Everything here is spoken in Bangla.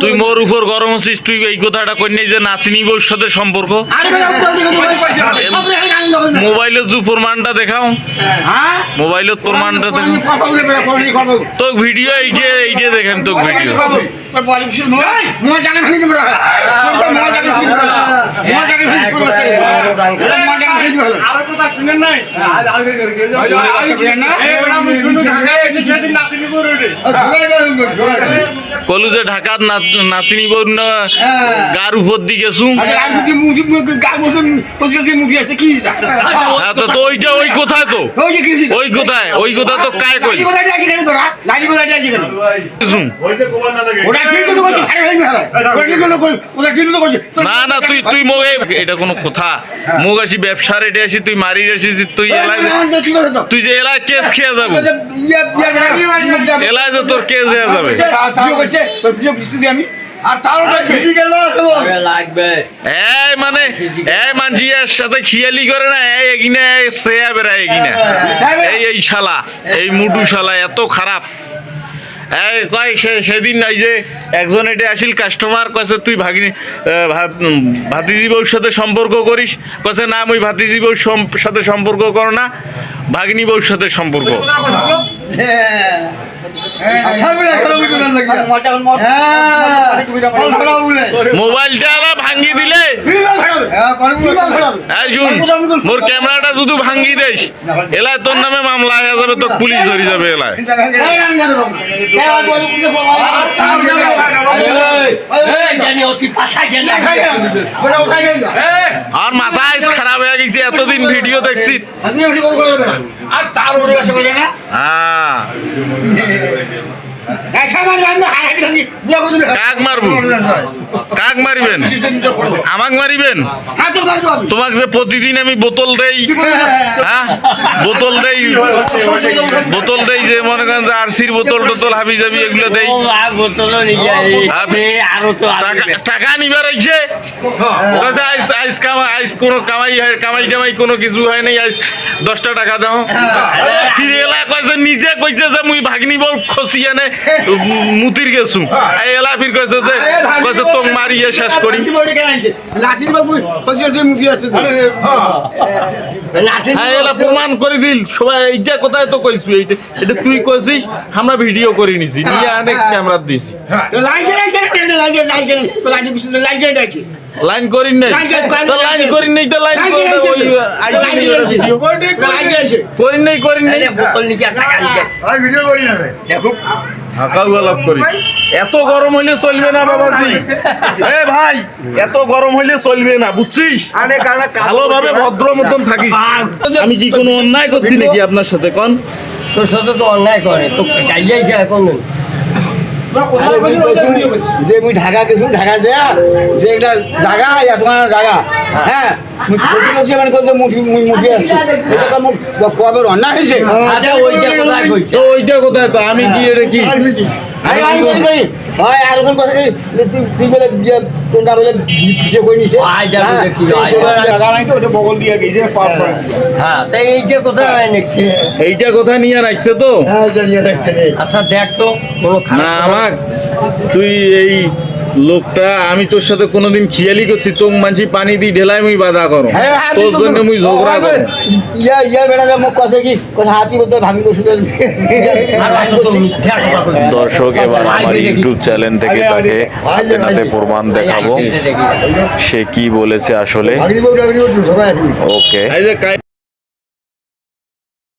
তুই মোর উপর গরম হচ্ছিস তুই এই কথাটা কই নাই যে নাতনি বউর সাথে সম্পর্ক। মোবাইলের জু প্রমাণটা দেখাও হ্যাঁ? মোবাইলের প্রমাণটা। তো ভিডিও এই যে এই যে দেখেন তো ভিডিও। আরও কথা শুনেন নাই কলু যে ঢাকার নাতিনি না গার উপর দিকে এটা? হ্যাঁ, তো ওইটা ওই কোথায় তো ওই কোথায়? ওই কথা তো কায় কই হয়ে না না তুই তুই মোগে এটা কোনো কথা। মুগ আসি ব্যবসার এটা আসি তুই মারি আসি যে তুই এলাই? তুই যে এলাই কেস খেয়ে যাব। তোর যে ইয়ে, ইয়ে, ইয়ে, এলাই যে তোর কেস হয়ে যাবে। আর তার উপরে ভিডিও গেল আছে বল। এই মানে এই মানজিয়ার সাথে খিয়ালি করে না এই এগিনে সেয়া বেড়া এগিনে। এই এই শালা এই মুডু শালা এত খারাপ। এই কয় সে সেদিন এই যে একজন এটা আসিল কাস্টমার কয়েছে তুই ভাগিনি ভাতিজি বউর সাথে সম্পর্ক করিস? কয়েছে না মুই ভাতিজি বউর সাথে সম্পর্ক কর না ভাগিনী বউর সাথে সম্পর্ক মোবাইলটা আবার ভাঙ্গি দিলে এই শুন মোর ক্যামেরাটা শুধু ভাঙ্গি দেস এলায় তোর নামে মামলা হয়ে যাবে তো পুলিশ ধরে যাবে এলায়। আর মাথা আইস খারাপ হয়ে গেছে এতদিন ভিডিও দেখছি। হ্যাঁ। কাক মারবো? কাক মারিবেন? আমাক মারিবেন? তোমাক যে প্রতিদিন আমি বোতল দেই হ্যাঁ? বোতল দেই বোতল দেই যে মনে করেন যে আরসির বোতল টোতল হাবি যাবি এগুলো দেই। টাকা- নিবার আইছে? আইস আইস কামাই আইস কোনো কামাই কামাই টামাই কিছু হয় নাই, আইস দশটা টাকা দাও। ফিরে এলা কইছে, নিজে কইছে যে মুই ভাগনি বউ খসি এনে মুতির গেছু। এলা ফির কইছে যে কইছে তোক মারিয়ে শেষ করি। হ্যাঁ। এলা প্রমাণ করে দিল। সবাই এইটা কোথায় তো কইছু? এইটা এটা তুই কইছিস আমরা ভিডিও করে নিছি। নিয়ে অনেক ক্যামেরা দিছি। তো লাইন করিন নাই লাইন দিয়ে- তো লাইন করিন। নাই তো লাইন লাইন করে দিয়ে ওই আইসি লাইন নাই ভিডিও। দিয়ে আছে। করি। এত গরম হইলে চলবে না বাবাজি। এ ভাই এত গরম হইলে চলবে না বুঝছিস? ভালোভাবে ভদ্র মতন থাকিস। আমি কি কোনো অন্যায় করছি নাকি আপনার সাথে কন? তোর সাথে তো অন্যায় করে তো গাইয়াইছে এখন। যে মুই ঢাকা গেছিলাম ঢাকা যা যে একটা জায়গা ইয়া তোমার জায়গা হ্যাঁ মানে করতে মুঠি মুই মুঠি আসছি এটা তো মুখ কবে রান্না হয়েছে? আচ্ছা ওইটা কোথায় ওইটা কোথায়? তো আমি কি এটা কি? আমি বলি আর কোন কথা কই তুই তুই বলে বিয়ে তোমরা বলে বিয়ে কই নিছে। যাব হ্যাঁ, দেখি, বগল দিয়ে গেছে হ্যাঁ তাই এইটা কোথায় হয় নাকি? এইটা কোথায় নিয়ে রাখছে তো? হ্যাঁ আচ্ছা দেখ তো কোনো না আমার তুই এই লোকটা আমি তোর সাথে কোনোদিন খিয়ালি করছি তোর মানছি পানি দি ঢেলাই মুই বাধা করো। হ্যাঁ, তোর জন্য মুই ঝগড়া করো। ইয়া ইয়া বেড়া মুখ কথা কি? কথা হাতি বলতে ভাঙি বসে আর হয়তো তো মিথ্যা কথা কইছে। দর্শক এবার আমার ইউটিউব চ্যানেল থেকে তাকে হাতে নাতে প্রমাণ দেখাবো। সে কি বলেছে আসলে? ওকে এই যে